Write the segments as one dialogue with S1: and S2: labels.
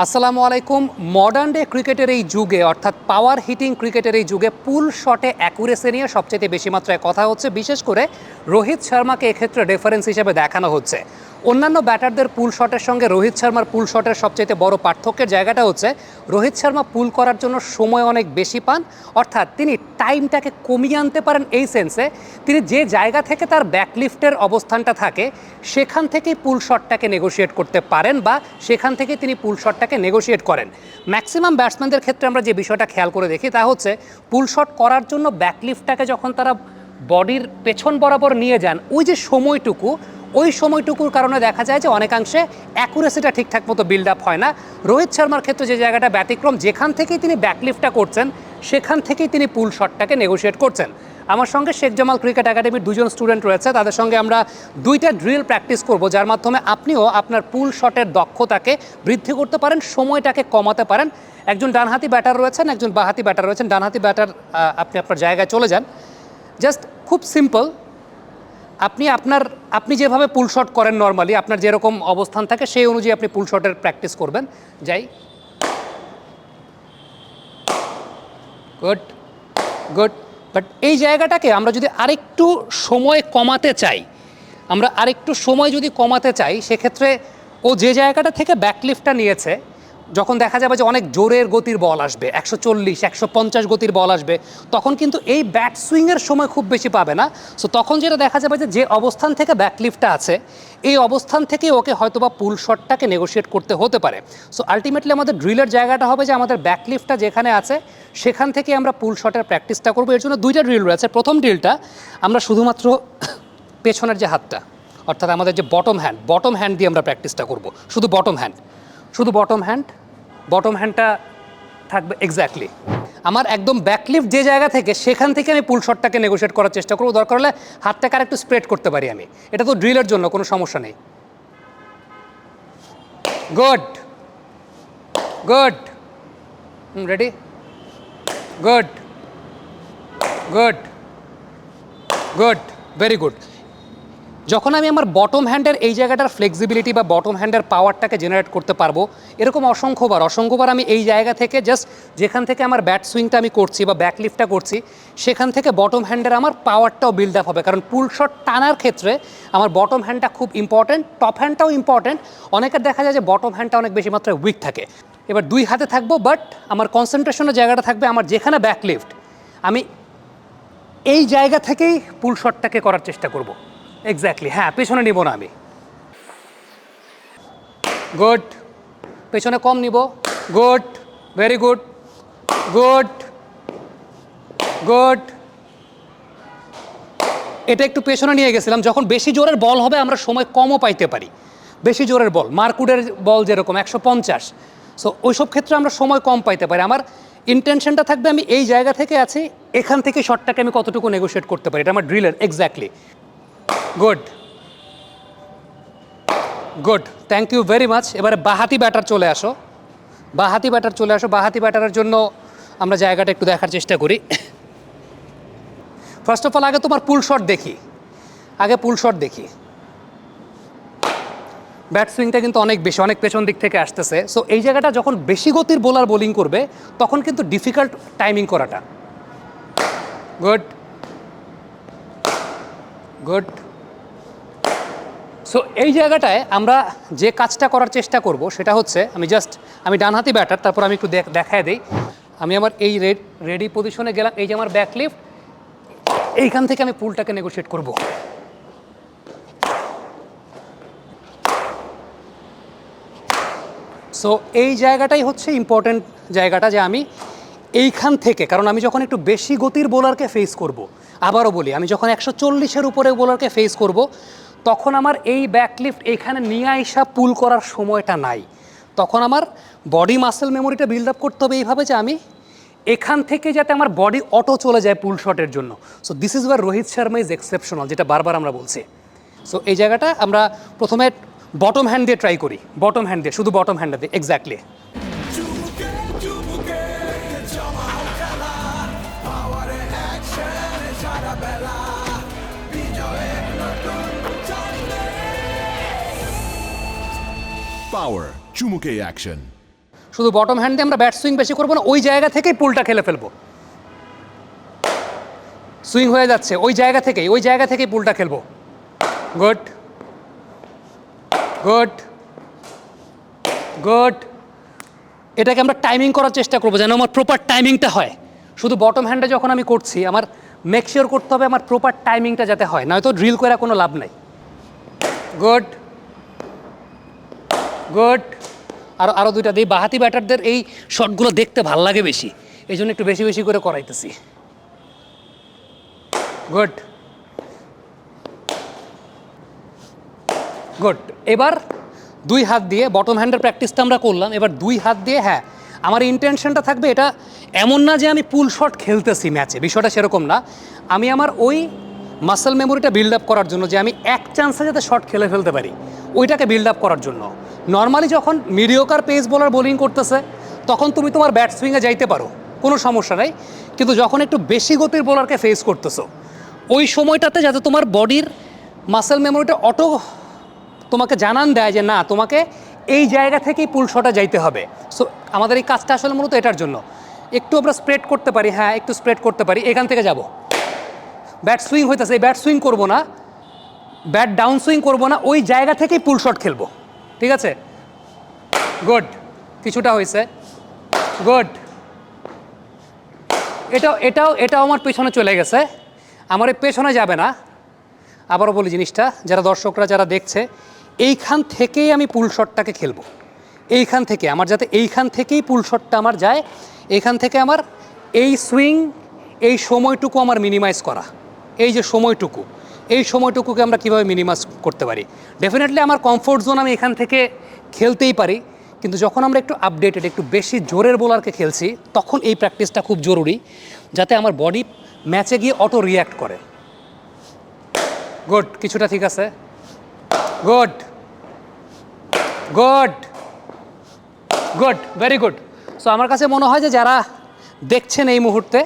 S1: আসসালামু আলাইকুম। Modern day ক্রিকেটের এই যুগে, অর্থাৎ পাওয়ার হিটিং ক্রিকেটের এই যুগে পুল শটে অ্যাকুরেসি নিয়ে সবচেয়ে বেশি মাত্রায় কথা হচ্ছে। বিশেষ করে রোহিত শর্মাকে এক্ষেত্রে রেফারেন্স হিসেবে দেখানো হচ্ছে। অন্যান্য ব্যাটারদের পুল শটের সঙ্গে রোহিত শর্মার পুল শটের সবচেয়ে বড় পার্থক্যের জায়গাটা হচ্ছে, রোহিত শর্মা পুল করার জন্য সময় অনেক বেশি পান। অর্থাৎ তিনি টাইমটাকে কমিয়ে আনতে পারেন এই সেন্সে। তিনি যে জায়গা থেকে তার ব্যাকলিফটের অবস্থানটা থাকে, সেখান থেকেই পুল শটটাকে নেগোশিয়েট করতে পারেন বা সেখান থেকে তিনি পুল শটটাকে নেগোশিয়েট করেন। ম্যাক্সিমাম ব্যাটসম্যানদের ক্ষেত্রে আমরা যে বিষয়টা খেয়াল করে দেখি, তা হচ্ছে পুল শট করার জন্য ব্যাকলিফটটাকে যখন তারা বডির পেছন বরাবর নিয়ে যান, ওই যে সময়টুকু ওই সময়টুকুর কারণে দেখা যায় যে অনেকাংশে অ্যাকুরেসিটা ঠিকঠাক মতো বিল্ড আপ হয় না। রোহিত শর্মার ক্ষেত্রে যে জায়গাটা ব্যতিক্রম, যেখান থেকেই তিনি ব্যাকলিফটটা করছেন, সেখান থেকেই তিনি পুল শটটাকে নেগোশিয়েট করছেন। আমার সঙ্গে শেখ জামাল ক্রিকেট একাডেমির দুজন স্টুডেন্ট রয়েছে, তাদের সঙ্গে আমরা দুইটা ড্রিল প্র্যাকটিস করব, যার মাধ্যমে আপনিও আপনার পুল শটের দক্ষতাকে বৃদ্ধি করতে পারেন, সময়টাকে কমাতে পারেন। একজন ডানহাতি ব্যাটার রয়েছেন, একজন বাহাতি ব্যাটার রয়েছেন। ডানহাতি ব্যাটার আপনি আপনার জায়গায় চলে যান। জাস্ট খুব সিম্পল আপনি আপনার, আপনি যেভাবে পুল শট করেন নর্মালি আপনার যেরকম অবস্থান থাকে, সেই অনুযায়ী আপনি পুল শটের প্র্যাকটিস করবেন। যাই। গুড গুড বাট এই জায়গাটাকে আমরা যদি আরেকটু সময় কমাতে চাই, আমরা আরেকটু সময় যদি কমাতে চাই, সেক্ষেত্রে ও যে জায়গাটা থেকে ব্যাকলিফটটা নিয়েছে যখন দেখা যাবে যে অনেক জোরের গতির বল আসবে, একশো চল্লিশ, একশো পঞ্চাশ গতির বল আসবে, তখন কিন্তু এই ব্যাট সুইংয়ের সময় খুব বেশি পাবে না। সো তখন যেটা দেখা যাবে যে যে অবস্থান থেকে ব্যাকলিফটটা আছে, এই অবস্থান থেকে ওকে হয়তোবা পুল শটটাকে নেগোশিয়েট করতে হতে পারে। সো আলটিমেটলি আমাদের ড্রিলের জায়গাটা হবে যে, আমাদের ব্যাকলিফটটা যেখানে আছে, সেখান থেকে আমরা পুল শটের প্র্যাকটিসটা করব। এর জন্য দুইটা ড্রিল রয়েছে। প্রথম ড্রিলটা আমরা শুধুমাত্র পেছনের যে হাতটা, অর্থাৎ আমাদের যে বটম হ্যান্ড বটম হ্যান্ড দিয়ে আমরা প্র্যাকটিসটা করব। শুধু বটম হ্যান্ড শুধু বটম হ্যান্ড বটম হ্যান্ডটা থাকবে এক্স্যাক্টলি আমার একদম ব্যাকলিফট যে জায়গা থেকে সেখান থেকে আমি পুল শটটাকে নেগোশিয়েট করার চেষ্টা করব। দরকার হলে হাতটাকে আর একটু স্প্রেড করতে পারি আমি। এটা তো ড্রিলের জন্য, কোনো সমস্যা নেই। Good good ready good good good very good যখন আমি আমার বটম হ্যান্ডের এই জায়গাটার ফ্লেক্সিবিলিটি বা বটম হ্যান্ডের পাওয়ারটাকে জেনারেট করতে পারব, এরকম অসংখ্যবার অসংখ্যবার আমি এই জায়গা থেকে জাস্ট যেখান থেকে আমার ব্যাট সুইংটা আমি করছি বা ব্যাক লিফটটা করছি, সেখান থেকে বটম হ্যান্ডের আমার পাওয়ারটাও বিল্ড আপ হবে। কারণ পুল শট টানার ক্ষেত্রে আমার বটম হ্যান্ডটা খুব ইম্পর্ট্যান্ট টপ হ্যান্ডটাও ইম্পর্ট্যান্ট অনেকের দেখা যায় যে বটম হ্যান্ডটা অনেক বেশি মাত্রায় উইক থাকে। এবার দুই হাতে থাকব বাট আমার কনসেন্ট্রেশনের জায়গাটা থাকবে আমার যেখানে ব্যাক লিফট আমি এই জায়গা থেকেই পুল শটটাকে করার চেষ্টা করব। এক্স্যাক্টলি হ্যাঁ পেছনে নিব না আমি। গুড পেছনে কম নিব। Good very good good good এটা একটু পেছনে নিয়ে গেছিলাম। যখন বেশি জোরের বল হবে, আমরা সময় কমও পাইতে পারি। বেশি জোরের বল, মার্কুডের বল যেরকম, একশো পঞ্চাশ। সো ওইসব ক্ষেত্রে আমরা সময় কম পাইতে পারি। আমার ইন্টেনশনটা থাকবে আমি এই জায়গা থেকে আছি, এখান থেকে শটটাকে আমি কতটুকু নেগোশিয়েট করতে পারি? এটা আমার ড্রিলের exactly good good thank you very much এবারে বাহাতি ব্যাটার চলে আসো। বাহাতি ব্যাটার চলে আসো। বাহাতি ব্যাটারের জন্য আমরা জায়গাটা একটু দেখার চেষ্টা করি। ফার্স্ট অফ অল আগে তোমার পুল শট দেখি। আগে পুল শট দেখি। ব্যাট সুইংটা কিন্তু অনেক বেশি, অনেক পেছন দিক থেকে আসতেছে। সো এই জায়গাটা যখন বেশি গতির বোলার বোলিং করবে, তখন কিন্তু ডিফিকাল্ট টাইমিং করাটা। গুড গুড সো এই জায়গাটায় আমরা যে কাজটা করার চেষ্টা করব সেটা হচ্ছে আমি জাস্ট আমি ডানহাতি ব্যাটার তারপর আমি একটু দেখ- দেখায় দিই। আমি আমার এই রেড রেডি পজিশনে গেলাম, এই যে আমার ব্যাক লিফট এইখান থেকে আমি পুলটাকে নেগোশিয়েট করব। সো এই জায়গাটাই হচ্ছে ইম্পর্ট্যান্ট জায়গাটা যে আমি এইখান থেকে, কারণ আমি যখন একটু বেশি গতির বোলারকে ফেস করব আবারও বলি, আমি যখন একশো চল্লিশের উপরে বোলারকে ফেস করব, তখন আমার এই ব্যাকলিফট এখানে নিয়ে আইসা পুল করার সময়টা নাই। তখন আমার বডি মাসেল মেমোরিটা বিল্ড আপ করতে হবে এইভাবে যে আমি এখান থেকে যাতে আমার বডি অটো চলে যায় পুল শটের জন্য। So this is where Rohit Sharma is exceptional যেটা বারবার আমরা বলছি। সো এই জায়গাটা আমরা প্রথমে বটম হ্যান্ড দিয়ে ট্রাই করি। বটম হ্যান্ড দিয়ে, শুধু বটম হ্যান্ড দিয়ে এক্স্যাক্টলি
S2: ছন্দে
S3: Power, অ্যাকশন
S1: শুধু বটম হ্যান্ড দিয়ে আমরা ব্যাট সুইং বেশি করব না ওই জায়গা থেকেই পুলটা খেলে ফেলব। সুইং হয়ে যাচ্ছে ওই জায়গা থেকেই ওই জায়গা থেকেই পুলটা খেলব। গুড গুড গুড এটাকে আমরা টাইমিং করার চেষ্টা করব যেন আমার প্রপার টাইমিংটা হয়। শুধু বটম হ্যান্ডে যখন আমি করছি আমার মেক শিওর করতে হবে আমার প্রপার টাইমিংটা যাতে হয় নয়তো ড্রিল করে কোনো লাভ নাই। গুড গুড আরও আরও দুইটা দিই। বাহাতি ব্যাটারদের এই শটগুলো দেখতে ভালো লাগে বেশি। এই জন্য একটু বেশি বেশি করে করাইতেছি। গুড গুড এবার দুই হাত দিয়ে বটম হ্যান্ডের প্র্যাকটিসটা আমরা করলাম। এবার দুই হাত দিয়ে হ্যাঁ আমার ইন্টেনশনটা থাকবে এটা এমন না যে আমি পুল শট খেলতেছি ম্যাচে বিষয়টা সেরকম না। আমি আমার ওই মাসেল মেমোরিটা বিল্ড আপ করার জন্য যে আমি এক চান্সে যাতে শট খেলে ফেলতে পারি। ওইটাকে বিল্ড আপ করার জন্য। নর্মালি যখন মিডিওকার পেস বোলার বোলিং করতেছে, তখন তুমি তোমার ব্যাট সুইংয়ে যাইতে পারো, কোনো সমস্যা নাই। কিন্তু যখন একটু বেশি গতির বোলারকে ফেস করতেছো, ওই সময়টাতে যাতে তোমার বডির মাসেল মেমোরিটা অটো তোমাকে জানান দেয় যে, না, তোমাকে এই জায়গা থেকেই পুল শটে যাইতে হবে। সো আমাদের এই কাজটা আসলে মূলত এটার জন্য। একটু আমরা স্প্রেড করতে পারি হ্যাঁ একটু স্প্রেড করতে পারি, এখান থেকে যাব। ব্যাট সুইং হইতেছে, এই ব্যাট সুইং করব না ব্যাট ডাউন সুইং করব না, ওই জায়গা থেকেই পুল শট খেলব। ঠিক আছে? গুড কিছুটা হয়েছে গুড এটাও এটাও এটাও আমার পেছনে চলে গেছে। আমার পেছনে যাবে না। আবারও বলি জিনিসটা, যারা দর্শকরা, যারা দেখছে, এইখান থেকেই আমি পুল শটটাকে খেলব। এইখান থেকে, আমার যাতে এইখান থেকেই পুল শটটা আমার যায়, এইখান থেকে আমার এই সুইং, এই সময়টুকু আমার মিনিমাইজ করা। এই যে সময়টুকু এই সময়টুকুকে আমরা কীভাবে মিনিমাইজ করতে পারি? ডেফিনেটলি আমার কমফোর্ট জোন আমি এখান থেকে খেলতেই পারি, কিন্তু যখন আমরা একটু আপডেটেড একটু বেশি জোরের বোলারকে খেলছি, তখন এই প্র্যাকটিসটা খুব জরুরি, যাতে আমার বডি ম্যাচে গিয়ে অটো রিয়্যাক্ট করে। গুড কিছুটা ঠিক আছে? Good good good very good so আমার কাছে মনে হয় যে যারা দেখছেন এই মুহূর্তে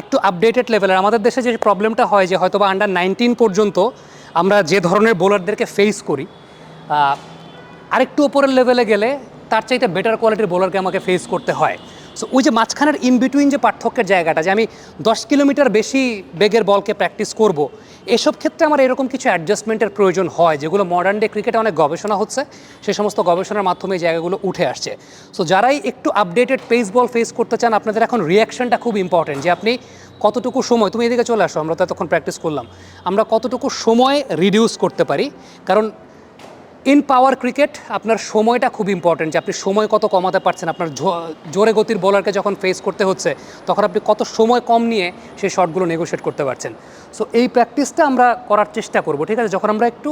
S1: একটু আপডেটেড লেভেলের আমাদের দেশে যে প্রবলেমটা হয় যে হয়তো বা আন্ডার নাইনটিন পর্যন্ত আমরা যে ধরনের বোলারদেরকে ফেস করি আরেকটু ওপরের লেভেলে গেলে তার চাইতে বেটার কোয়ালিটির বোলারকে আমাকে ফেস করতে হয়। সো ওই যে মাঝখানের ইন বিটুইন যে পার্থক্যের জায়গাটা, যে আমি দশ কিলোমিটার বেশি বেগের বলকে প্র্যাকটিস করব এসব ক্ষেত্রে আমার এরকম কিছু অ্যাডজাস্টমেন্টের প্রয়োজন হয়, যেগুলো মডার্ন ডে ক্রিকেটে অনেক গবেষণা হচ্ছে। সে সমস্ত গবেষণার মাধ্যমে এই জায়গাগুলো উঠে আসছে। সো যারাই একটু আপডেটেড পেস বল ফেস করতে চান, আপনাদের এখন রিয়াকশনটা খুব ইম্পর্টেন্ট যে আপনি কতটুকু সময়, তুমি এদিকে চলে আসো, আমরা তো এতক্ষণ প্র্যাকটিস করলাম। আমরা কতটুকু সময় রিডিউস করতে পারি? কারণ ইন পাওয়ার ক্রিকেট আপনার সময়টা খুব ইম্পর্টেন্ট যে আপনি সময় কত কমাতে পারছেন। আপনার জোরে গতির বোলারকে যখন ফেস করতে হচ্ছে, তখন আপনি কত সময় কম নিয়ে সেই শটগুলো নেগোশিয়েট করতে পারছেন। সো এই প্র্যাকটিসটা আমরা করার চেষ্টা করব, ঠিক আছে? যখন আমরা একটু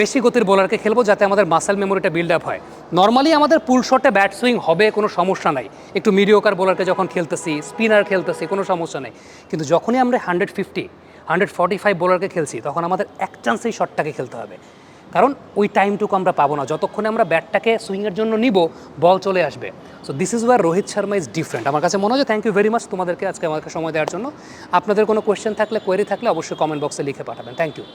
S1: বেশি গতির বোলারকে খেলব, যাতে আমাদের মাসেল মেমোরিটা বিল্ড আপ হয়। নর্মালি আমাদের পুল শটে ব্যাট সুইং হবে, কোনো সমস্যা নাই। একটু মিডিওকার বোলারকে যখন খেলতেছি স্পিনার খেলতেছি, কোনো সমস্যা নেই। কিন্তু যখনই আমরা hundred fifty hundred forty five বোলারকে খেলছি, তখন আমাদের এক চান্সেই শটটাকে খেলতে হবে। কারণ ওই টাইমটুকু আমরা পাবো না। যতক্ষণে আমরা ব্যাটটাকে সুইংয়ের জন্য নিব বল চলে আসবে। So this is where Rohit Sharma is different আমার কাছে মনে হয় থ্যাংক ইউ ভেরি মাচ তোমাদেরকে আজকে আমাকে সময় দেওয়ার জন্য। আপনাদের কোনো কোয়েশ্চেন থাকলে কোয়েরি থাকলে অবশ্যই কমেন্ট বক্সে লিখে পাঠাবেন। Thank you